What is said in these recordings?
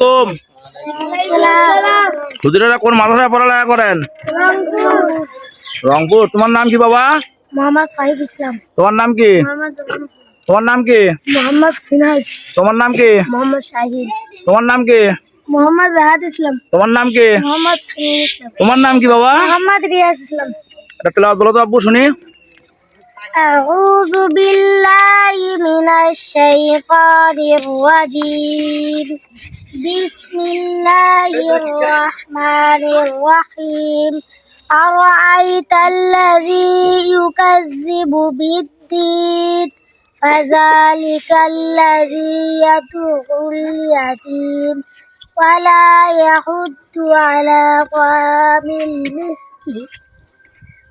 আলাইকুম। হুজুরেরা কোন মাদ্রাসায় পড়ালেখা করেন? রংপুর। তোমার নাম কি বাবা? তোমার নাম কি? তোমার নাম কি? বাবা? রিয়াজ ইসলাম। শুনি। الشيطان الرجيم. بسم الله الرحمن الرحيم. أرأيت الذي يكذب بالدين؟ فذلك الذي يدعو اليتيم. ولا يحد على طعام المسكين.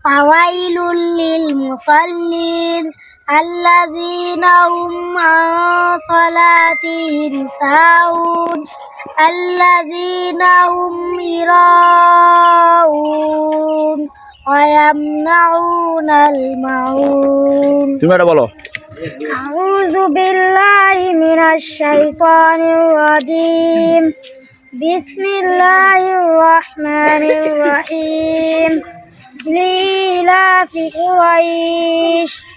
فويل للمصلين. الذين هم عن صلاتهم ساهون الذين هم يراءون ويمنعون المعون أعوذ بالله من الشيطان الرجيم بسم الله الرحمن الرحيم لإلاف قريش